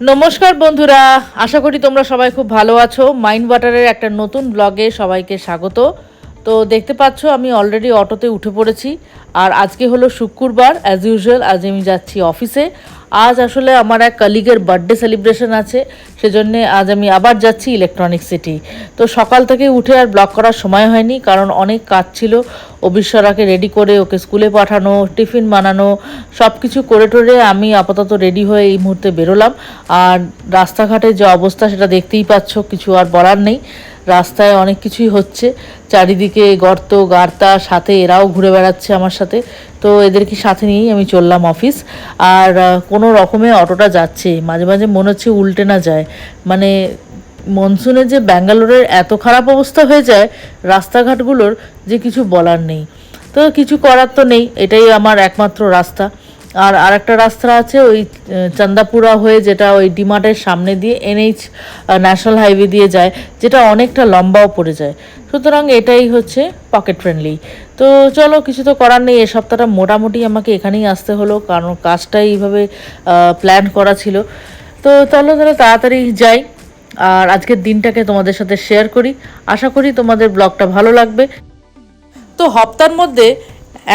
নমস্কার বন্ধুরা, আশা করি তোমরা সবাই খুব ভালো আছো। মাইন্ড ওয়াটারের একটা নতুন ব্লগে সবাইকে স্বাগত। তো দেখতে পাচ্ছ, আমি অলরেডি অটোতে উঠে পড়েছি। আর আজকে হলো শুক্রবার অ্যাজ ইউজুয়াল আজ আমি যাচ্ছি অফিসে আজ আসলে আমার এক কলিগের বার্থডে সেলিব্রেশন আছে, সেজন্য আজ আমি আবার যাচ্ছি ইলেকট্রনিক সিটি তো সকাল থেকে উঠে আর ব্লক করার সময় হয়নি, কারণ অনেক কাজ ছিল। অবিশ্বরাকে রেডি করে ওকে স্কুলে পাঠানো, টিফিন বানানো সব কিছু করে টোরে আমি আপাতত রেডি হয়ে এই মুহূর্তে বেরোলাম। আর রাস্তাঘাটের যে অবস্থা, সেটা দেখতেই পাচ্ছ, কিছু আর বলার নেই। রাস্তায় অনেক কিছুই হচ্ছে। চারিদিকে গর্ত, গার্তা, সাথে এরাও ঘুরে বেড়াচ্ছে আমার সাথে। তো এদেরকে সাথে নিয়েই আমি চললাম অফিস। আর কোনো রকমে অটোটা যাচ্ছে। মাঝে মাঝে মনে হচ্ছে উল্টে না যায়। মানে মনসুনে যে ব্যাঙ্গালোরের এত খারাপ অবস্থা হয়ে যায় রাস্তাঘাটগুলোর যে কিছু বলার নেই। তো কিছু করার তো নেই। এটাই আমার একমাত্র রাস্তা। আর আরেকটা রাস্তা আছে ওই চান্দাপুরা হয়ে যেটা ওই ডিমার্টের সামনে দিয়ে এনএইচ ন্যাশনাল হাইওয়ে দিয়ে যায়, যেটা অনেকটা লম্বাও পড়ে যায়। সুতরাং এটাই হচ্ছে পকেট ফ্রেন্ডলি। তো চলো, কিছু তো করার নেই এই সপ্তাহটা মোটামুটি আমাকে এখানেই আসতে হলো, কারণ কাজটা এইভাবে প্ল্যান করা ছিল। তো চলো তাহলে তাড়াতাড়ি যাই, আর আজকের দিনটাকে তোমাদের সাথে শেয়ার করি। আশা করি তোমাদের ব্লগটা ভালো লাগবে। তো হপ্তার মধ্যে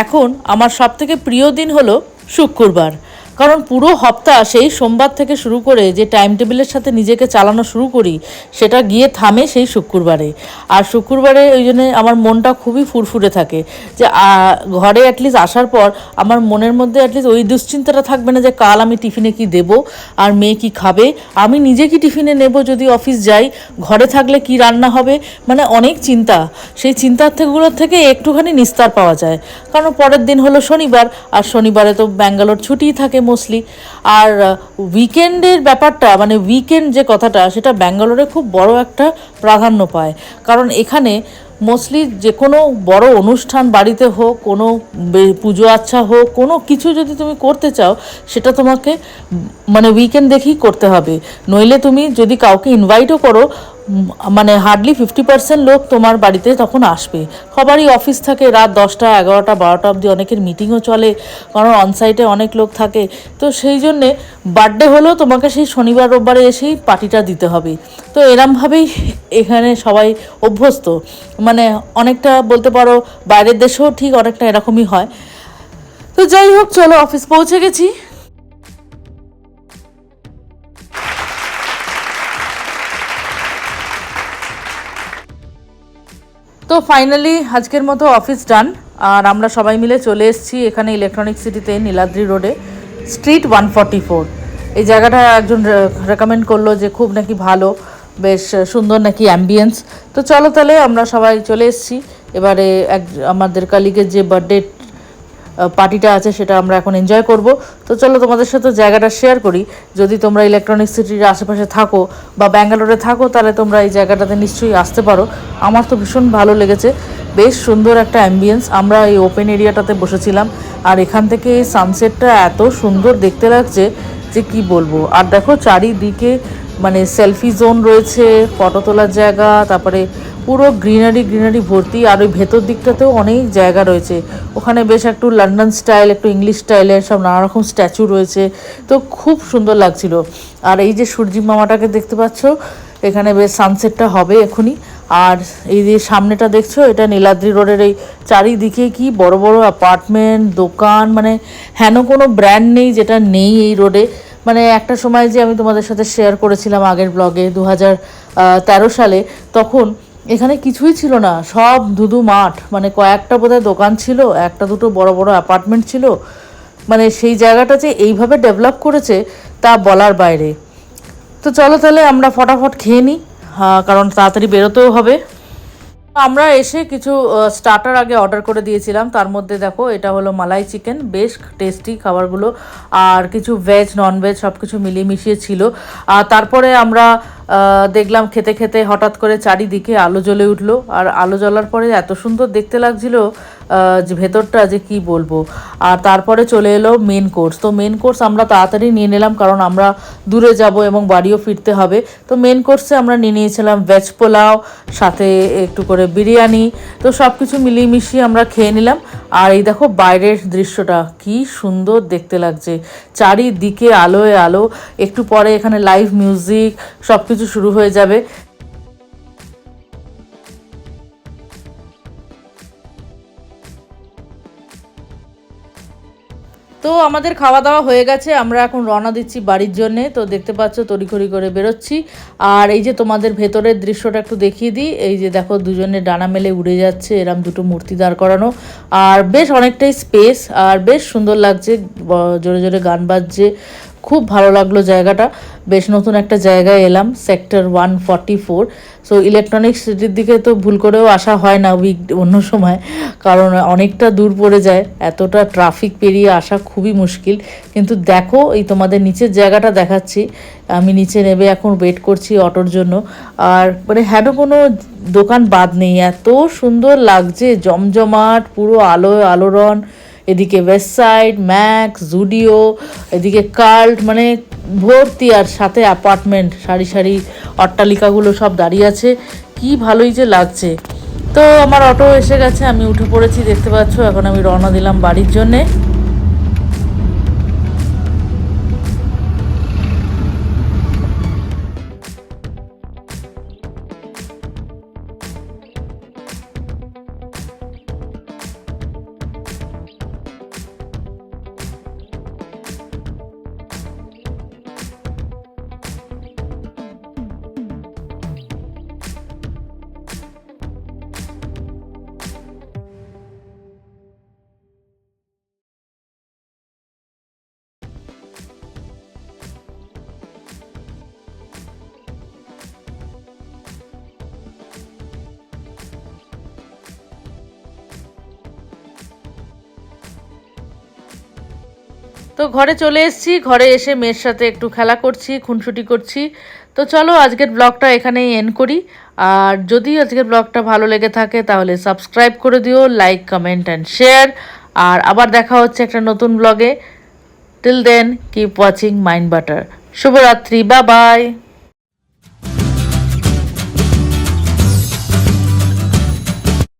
এখন আমার সব থেকে প্রিয় দিন হলো শুক্রবার। কারণ পুরো হপ্তাহ সেই সোমবার থেকে শুরু করে যে টাইম টেবিলের সাথে নিজেকে চালানো শুরু করি, সেটা গিয়ে থামে সেই শুক্রবারে। আর শুক্রবারে ওই জন্যে আমার মনটা খুবই ফুরফুরে থাকে যে ঘরে অ্যাটলিস্ট আসার পর আমার মনের মধ্যে অ্যাটলিস্ট ওই দুশ্চিন্তাটা থাকবে না যে, কাল আমি টিফিনে কি দেব, আর মেয়ে কি খাবে? আমি নিজে কি টিফিনে নেব যদি অফিস যাই? ঘরে থাকলে কি রান্না হবে? মানে অনেক চিন্তা। সেই চিন্তার থেকেগুলোর থেকে একটুখানি নিস্তার পাওয়া যায়। কারণ পরের দিন হলো শনিবার, আর শনিবারে তো ব্যাঙ্গালোর ছুটিই থাকে মোস্টলি আর উইকেন্ডের ব্যাপারটা মানে উইকেন্ড যে কথাটা, সেটা ব্যাঙ্গালোরে খুব বড় একটা প্রাধান্য পায়। কারণ এখানে মোস্টলি যে কোনো বড় অনুষ্ঠান বাড়িতে হোক, কোনো পুজো আচ্ছা হোক, কোনো কিছু যদি তুমি করতে চাও, সেটা তোমাকে মানে উইকেন্ড দেখেই করতে হবে। নইলে তুমি যদি কাউকে ইনভাইটও করো মানে হার্ডলি ফিফটি পার্সেন্ট লোক তোমার বাড়িতে তখন আসবে। সবারই অফিস থাকে রাত দশটা, এগারোটা, বারোটা অবধি অনেকের মিটিংও চলে, কারণ অনসাইটে অনেক লোক থাকে। তো সেই জন্যে বার্থডে হলেও তোমাকে সেই শনিবার, রোববারে এসেই পার্টিটা দিতে হবে। তো এরমভাবেই এখানে সবাই অভ্যস্ত। মানে অনেকটা বলতে পারো বাইরের দেশেও ঠিক অনেকটা এরকমই হয়। তো যাই হোক, চলো অফিস পৌঁছে গেছি। তো ফাইনালি আজকের মতো অফিস ডান আর আমরা সবাই মিলে চলে এসেছি এখানে ইলেকট্রনিক সিটিতে নীলাদ্রি রোডে স্ট্রিট ওয়ান ফর্টি ফোর এই জায়গাটা একজন রেকমেন্ড করল যে খুব নাকি ভালো, বেশ সুন্দর নাকি অ্যাম্বিয়েন্স তো চলো তাহলে আমরা সবাই চলে এসেছি। এবারে এক, আমাদের কালিগের যে বার্থডে পার্টিটা আছে, সেটা আমরা এখন এনজয় করব। তো চলো তোমাদের সাথে জায়গাটা শেয়ার করি। যদি তোমরা ইলেকট্রনিক সিটির আশেপাশে থাকো বা ব্যাঙ্গালোরে থাকো, তাহলে তোমরা এই জায়গাটাতে নিশ্চয়ই আসতে পারো। আমার তো ভীষণ ভালো লেগেছে। বেশ সুন্দর একটা অ্যাম্বিয়েন্স আমরা এই ওপেন এরিয়াটাতে বসেছিলাম। আর এখান থেকে এই সানসেটটা এত সুন্দর দেখতে লাগছে যে কি বলব। আর দেখো চারিদিকে মানে সেলফি জোন রয়েছে ফটো তোলার জায়গা, তারপরে পুরো গ্রিনারি গ্রিনারি ভর্তি আর ওই ভেতর দিকটাতেও অনেক জায়গা রয়েছে। ওখানে বেশ একটু লন্ডন স্টাইল একটু ইংলিশ স্টাইলের সব নানা রকম স্ট্যাচু রয়েছে। তো খুব সুন্দর লাগছিল। আর এই যে সূর্যি মামাটাকে দেখতে পাচ্ছ, এখানে বেশ সানসেটটা হবে এখনই। আর এই যে সামনেটা দেখছ, এটা নীলাদ্রি রোডের এই চারিদিকে কি বড় বড় অ্যাপার্টমেন্ট দোকান মানে হেন কোনো ব্র্যান্ড নেই যেটা নেই এই রোডে। মানে একটা সময় যে আমি তোমাদের সাথে শেয়ার করেছিলাম আগের ব্লগে দু হাজার তেরো সালে, তখন এখানে কিছুই ছিল না, সব ধুধু মাঠ মানে কয়েকটা বোধহয় দোকান ছিল, একটা দুটো বড় বড় অ্যাপার্টমেন্ট ছিল মানে সেই জায়গাটা যে এইভাবে ডেভেলপ করেছে তা বলার বাইরে। তো চলো তাহলে আমরা ফটাফট খেয়ে নিই কারণ তাড়াতাড়ি বেরোতেও হবে। আমরা এসে কিছু স্টার্টার আগে অর্ডার করে দিয়েছিলাম, তার মধ্যে দেখো এটা হলো মালাই চিকেন বেশ টেস্টি খাবারগুলো, আর কিছু ভেজ নন ভেজ সব কিছু মিলিয়ে মিশিয়ে ছিল। আর তারপরে আমরা দেখলাম খেতে খেতে হঠাৎ করে চারিদিকে আলো জ্বলে উঠল। আর আলো জ্বলার পরে এত সুন্দর দেখতে লাগছিল ভেতরটা যে কি বলব? আর তারপরে চলে এলো মেন কোর্স তো মেন কোর্স আমরা তাড়াতাড়ি নিয়ে নিলাম, কারণ আমরা দূরে যাব এবং বাড়িও ফিরতে হবে। তো মেন কোর্সে আমরা নিয়ে নিয়েছিলাম ভেজ পোলাও, সাথে একটু করে বিরিয়ানি। তো সব কিছু মিলিয়ে মিশিয়ে আমরা খেয়ে নিলাম। আর এই দেখো বাইরের দৃশ্যটা, কি সুন্দর দেখতে লাগছে। চারিদিকে আলোয় আলো। একটু পরে এখানে লাইভ মিউজিক সব কিছু শুরু হয়ে যাবে। তো আমাদের খাওয়া দাওয়া হয়ে গেছে, আমরা এখন রওনা দিচ্ছি বাড়ির জন্যে। তো দেখতে পাচ্ছ তড়িঘড়ি করে বেরোচ্ছি। আর এই যে তোমাদের ভেতরের দৃশ্যটা একটু দেখিয়ে দিই, এই যে দেখো দুজনে ডানা মেলে উড়ে যাচ্ছে, এরম দুটো মূর্তি দাঁড় করানো। আর বেশ অনেকটাই স্পেস আর বেশ সুন্দর লাগছে জোরে জোরে গান বাজছে। খুব ভালো লাগল জায়গাটা। বেশ নতুন একটা জায়গায় এলাম sector one forty four so electronic সিটির দিকে তো ভুল করেও আসা হয় না উইক অন্য সময়, কারণ অনেকটা দূর পড়ে যায়। এতটা ট্রাফিক পেরিয়ে আসা খুবই মুশকিল। কিন্তু দেখো, এই তোমাদের নিচের জায়গাটা দেখাচ্ছি। আমি নিচে নেবে এখন ওয়েট করছি অটোর জন্য। আর মানে হ্যাঁ কোনো দোকান বাদ নেই। এত সুন্দর লাগছে, জমজমাট, পুরো আলো, আলোড়ন। এদিকে ওয়েস্ট সাইড ম্যাক্স জুডিও এদিকে কাল্ট মানে ভর্তি আর সাথে অ্যাপার্টমেন্ট সারি সারি অট্টালিকাগুলো সব দাঁড়িয়ে আছে। কি ভালোই যে লাগছে। তো আমার অটো এসে গেছে, আমি উঠে পড়েছি, দেখতে পাচ্ছ, এখন আমি রওনা দিলাম বাড়ির জন্যে। তো ঘরে চলে এসেছি, ঘরে এসে মেয়ের সাথে একটু খেলা করছি, খুনসুটি করছি। তো চলো আজকের ব্লগটা এখানেই এন্ড করি। আর যদি আজকের ব্লগটা ভালো লেগে থাকে তাহলে সাবস্ক্রাইব করে দিও লাইক কমেন্ট অ্যান্ড শেয়ার আর আবার দেখা হচ্ছে একটা নতুন ব্লগে। Till then keep watching mind butter শুভরাত্রি বা বাই